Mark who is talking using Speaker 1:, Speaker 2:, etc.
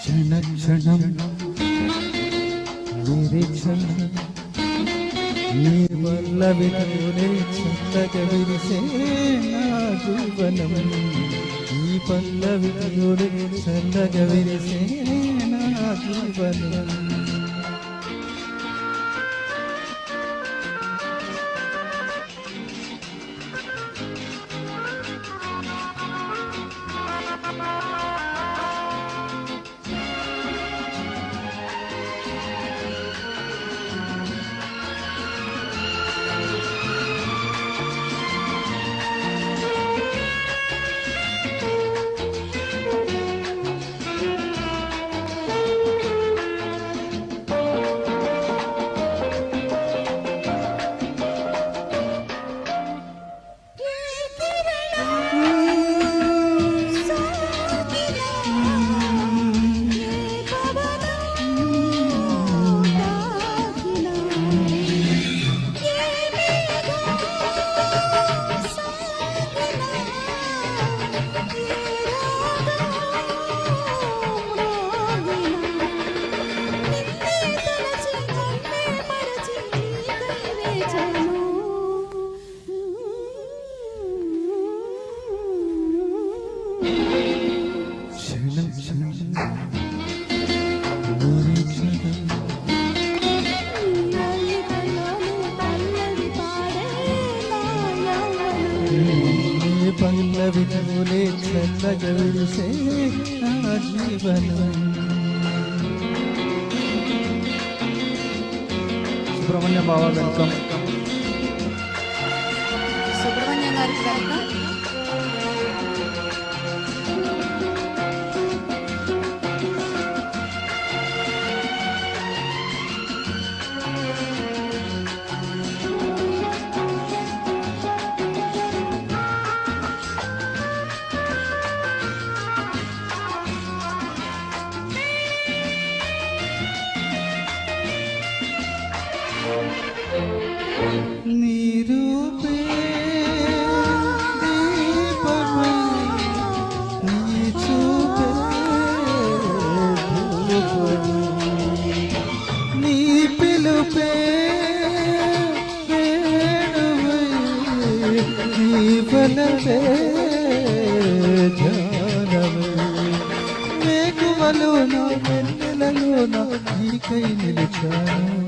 Speaker 1: క్షణ క్షణం నిరీక్షణ. నీ వల్ల వినూనే చల్లగా విరిసే నా జీవనం. പല്ലവിയുടെ സന്നഗവിരി സേനാധിപനം నీ
Speaker 2: పల్లవి
Speaker 1: వినూనే చల్లగా విరిసే నా జీవనం సుబ్రహ్మణ్య బాబా వెల్కమ్
Speaker 2: సుబ్రహ్మణ్యం గారికి వెల్కమ్
Speaker 1: మేఘవలోన వెన్నెలలోన నీకై నిలిచాను.